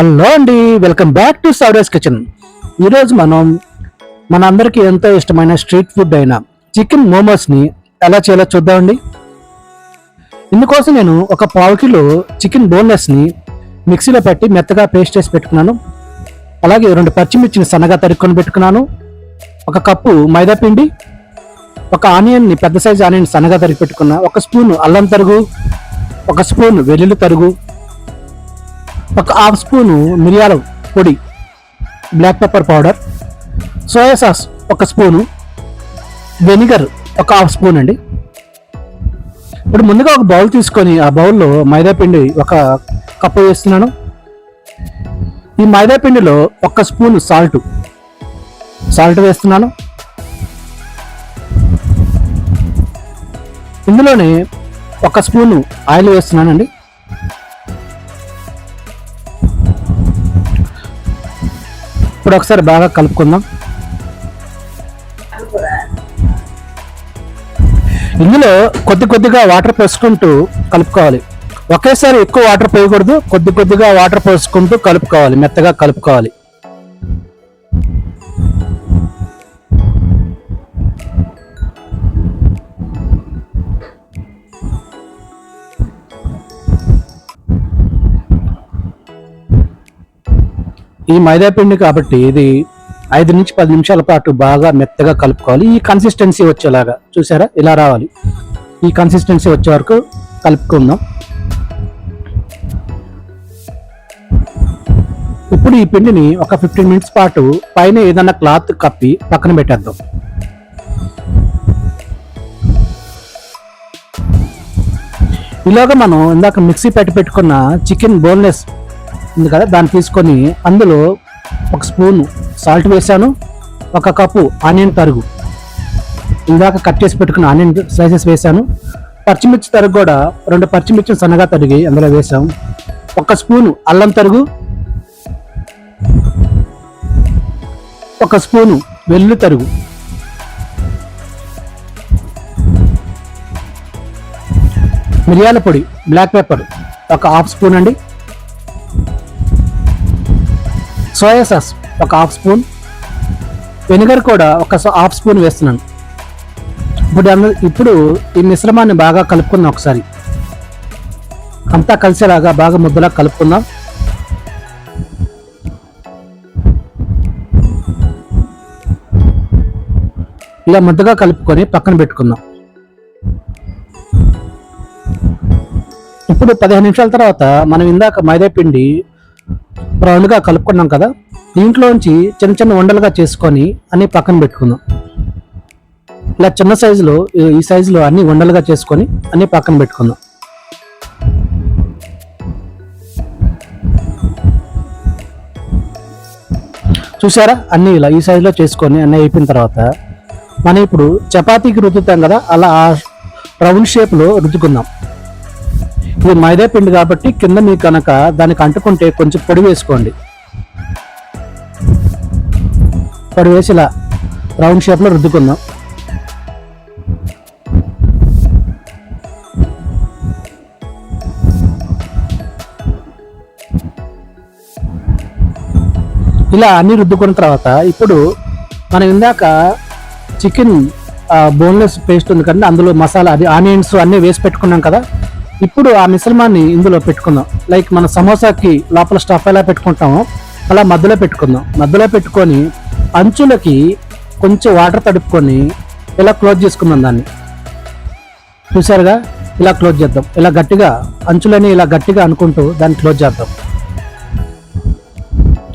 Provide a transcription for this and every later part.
Hello అండి welcome back to Sauraj kitchen. ఈరోజు మనం మన అందరికీ ఎంతో ఇష్టమైన స్ట్రీట్ ఫుడ్ అయిన చికెన్ మోమోస్ని ఎలా చేయాలో చూద్దామండి ఇందుకోసం నేను ఒక పావు కిలో చికెన్ బోన్లెస్ని మిక్సీలో పెట్టి మెత్తగా పేస్ట్ చేసి పెట్టుకున్నాను. అలాగే రెండు పచ్చిమిర్చిని సన్నగా తరుక్కొని పెట్టుకున్నాను. ఒక కప్పు మైదా పిండి ఒక ఆనియన్ని పెద్ద సైజు ఆనియన్ సన్నగా తరిగి పెట్టుకున్నా ఒక స్పూన్ అల్లం తరుగు ఒక స్పూన్ వెల్లుల్లి తరుగు ఒక హాఫ్ స్పూను మిరియాల పొడి black pepper powder soya sauce ఒక స్పూను వెనిగర్ ఒక హాఫ్ స్పూన్ అండి. ఇప్పుడు ముందుగా ఒక బౌల్ తీసుకొని ఆ బౌల్లో మైదాపిండి ఒక కప్పు వేస్తున్నాను. ఈ మైదాపిండిలో ఒక స్పూన్ సాల్ట్ సాల్ట్ వేస్తున్నాను. ఇందులోనే ఒక స్పూను ఆయిల్ వేస్తున్నానండి. ఇప్పుడు ఒకసారి బాగా కలుపుకుందాం. ఇందులో కొద్ది కొద్దిగా వాటర్ పోసుకుంటూ కలుపుకోవాలి. ఒకేసారి ఎక్కువ వాటర్ పోయకూడదు కొద్ది కొద్దిగా వాటర్ పోసుకుంటూ కలుపుకోవాలి మెత్తగా కలుపుకోవాలి. ఈ మైదాపిండి కాబట్టి ఇది ఐదు నుంచి పది నిమిషాల పాటు బాగా మెత్తగా కలుపుకోవాలి. ఈ కన్సిస్టెన్సీ వచ్చేలాగా చూసారా? ఇలా రావాలి. ఈ కన్సిస్టెన్సీ వచ్చే వరకు కలుపుకుందాం. ఇప్పుడు ఈ పిండిని ఒక ఫిఫ్టీన్ మినిట్స్ పాటు పైన ఏదైనా క్లాత్ కప్పి పక్కన పెట్టేద్దాం. ఇలాగ మనం ఇందాక మిక్సీ పెట్టి పెట్టుకున్న చికెన్ బోన్లెస్ ఉంది కదా దాన్ని తీసుకొని అందులో ఒక స్పూన్ సాల్ట్ వేసాను ఒక కప్పు ఆనియన్ తరుగు. ఇందాక కట్ చేసి పెట్టుకున్న ఆనియన్ స్లైసెస్ వేసాను పచ్చిమిర్చి తరుగు కూడా రెండు పచ్చిమిర్చి సన్నగా తరిగి అందులో వేసాం ఒక స్పూను అల్లం తరుగు ఒక స్పూను వెల్లు తరుగు. మిరియాల పొడి బ్లాక్ పెప్పర్ ఒక హాఫ్ స్పూన్ అండి. సోయా సాస్ ఒక హాఫ్ స్పూన్. వెనిగర్ కూడా ఒక హాఫ్ స్పూన్ వేస్తున్నాను. ఇప్పుడు ఇప్పుడు ఈ మిశ్రమాన్ని బాగా కలుపుకుందాం ఒకసారి. అంతా కలిసేలాగా బాగా ముద్దలా కలుపుకుందాం. ఇలా ముద్దగా కలుపుకొని పక్కన పెట్టుకుందాం. ఇప్పుడు పదిహేను నిమిషాల తర్వాత మనం ఇందాక మైదా పిండి రౌండ్గా కలుపుకున్నాం కదా దీంట్లోంచి చిన్న చిన్న ఉండలుగా చేసుకొని అన్ని పక్కన పెట్టుకుందాం. ఇలా చిన్న సైజులో ఈ- సైజులో అన్ని ఉండలుగా చేసుకొని అన్ని పక్కన పెట్టుకుందాం. చూసారా? అన్నీ ఇలా ఈ సైజులో చేసుకొని అన్నీ అయిపోయిన తర్వాత మనం ఇప్పుడు చపాతీకి రుద్దుతాం కదా అలా ఆ రౌండ్ షేప్లో రుద్దుకుందాం. ఇది మైదా పిండి కాబట్టి కింద మీకు కనుక దానికి అంటుకుంటే కొంచెం పొడి వేసుకోండి. పొడి వేసి ఇలా రౌండ్ షేప్లో రుద్దుకుందాం. ఇలా అన్ని రుద్దుకున్న తర్వాత ఇప్పుడు మనం ఇందాక చికెన్ బోన్లెస్ పేస్ట్ ఉంది కదండి అందులో మసాలా అది ఆనియన్స్ అన్నీ వేసి పెట్టుకున్నాం కదా ఇప్పుడు ఆ మిశ్రమాన్ని ఇందులో పెట్టుకుందాం. లైక్ మన సమోసాకి లోపల స్టఫ్ ఎలా పెట్టుకుంటామో అలా మధ్యలో పెట్టుకుందాం. మధ్యలో పెట్టుకొని అంచులకి కొంచెం వాటర్ తడుపుకొని ఇలా క్లోజ్ చేసుకుందాం దాన్ని. చూసారుగా ఇలా క్లోజ్ చేద్దాం. ఇలా గట్టిగా అంచులని ఇలా గట్టిగా అనుకుంటూ దాన్ని క్లోజ్ చేద్దాం.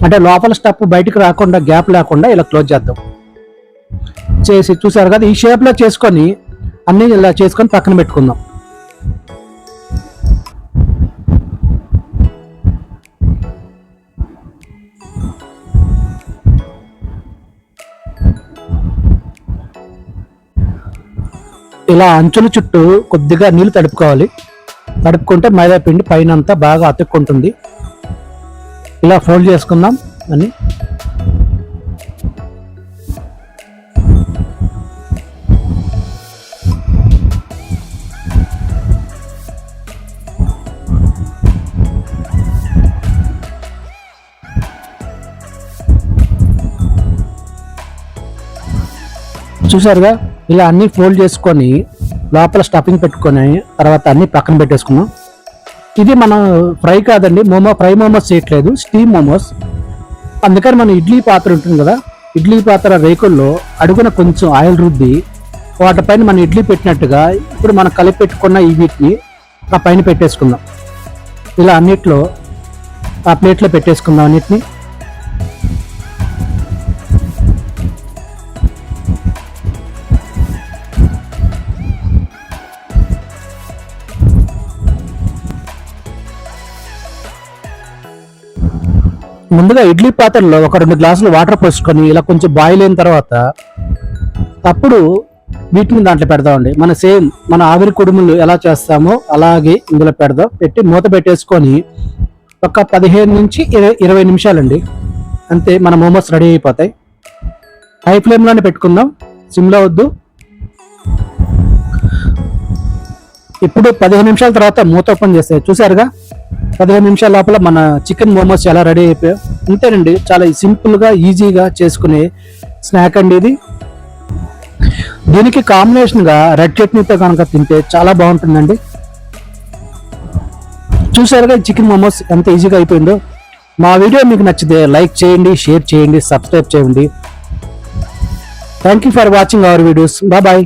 అంటే లోపల స్టఫ్ బయటకు రాకుండా గ్యాప్ లేకుండా ఇలా క్లోజ్ చేద్దాం. చేసి చూసారు కదా ఈ షేప్లో చేసుకొని అన్నీ ఇలా చేసుకొని పక్కన పెట్టుకుందాం. ఇలా అంచుల చుట్టూ కొద్దిగా నీళ్ళు తడుపుకోవాలి. తడుపుకుంటే మైదా పిండి పైన అంతా బాగా అతుక్కుంటుంది. ఇలా ఫోల్డ్ చేసుకుందాం అని. చూసారుగా ఇలా అన్ని ఫోల్డ్ చేసుకొని లోపల స్టఫింగ్ పెట్టుకొని తర్వాత అన్ని పక్కన పెట్టేసుకున్నాం. ఇది మనం ఫ్రై కాదండి మోమో ఫ్రై మోమోస్ చేయట్లేదు స్టీమ్ మోమోస్. అందుకని మనం ఇడ్లీ పాత్ర ఉంటుంది కదా ఇడ్లీ పాత్ర రేకుల్లో అడుగున కొంచెం ఆయిల్ రుద్ది వాటిపైన మనం ఇడ్లీ పెట్టినట్టుగా ఇప్పుడు మనం కలిపి పెట్టుకున్న ఈ వీటిని ఆ పైన పెట్టేసుకుందాం. ఇలా అన్నిట్లో ఆ ప్లేట్లో పెట్టేసుకుందాం అన్నిటిని. ముందుగా ఇడ్లీ పాత్రలో ఒక రెండు గ్లాసులు వాటర్ పోసుకొని ఇలా కొంచెం బాయిల్ అయిన తర్వాత అప్పుడు వీటిని దాంట్లో పెడదామండి మన సేమ్ మన ఆవిరి కుడుములు ఎలా చేస్తామో అలాగే ఇందులో పెడదాం. పెట్టి మూత పెట్టేసుకొని ఒక పదిహేను నుంచి ఇరవై ఇరవై నిమిషాలండి. అంతే మన మోమోస్ రెడీ అయిపోతాయి. హై ఫ్లేమ్లోనే పెట్టుకుందాం. సిమ్లో వద్దు. ఇప్పుడు పదిహేను నిమిషాల తర్వాత మూత ఓపెన్ చేస్తే చూసారుగా పదిహేను నిమిషాల లోపల మన చికెన్ మోమోస్ ఎలా రెడీ అయిపోయాయి అంతేనండి చాలా సింపుల్గా ఈజీగా చేసుకునే స్నాక్ అండి ఇది. దీనికి కాంబినేషన్గా రెడ్ చట్నీతో కనుక తింటే చాలా బాగుంటుందండి. చూసారుగా చికెన్ మోమోస్ ఎంత ఈజీగా అయిపోయిందో. మా వీడియో మీకు నచ్చితే లైక్ చేయండి షేర్ చేయండి సబ్స్క్రైబ్ చేయండి. Thank you for watching our videos bye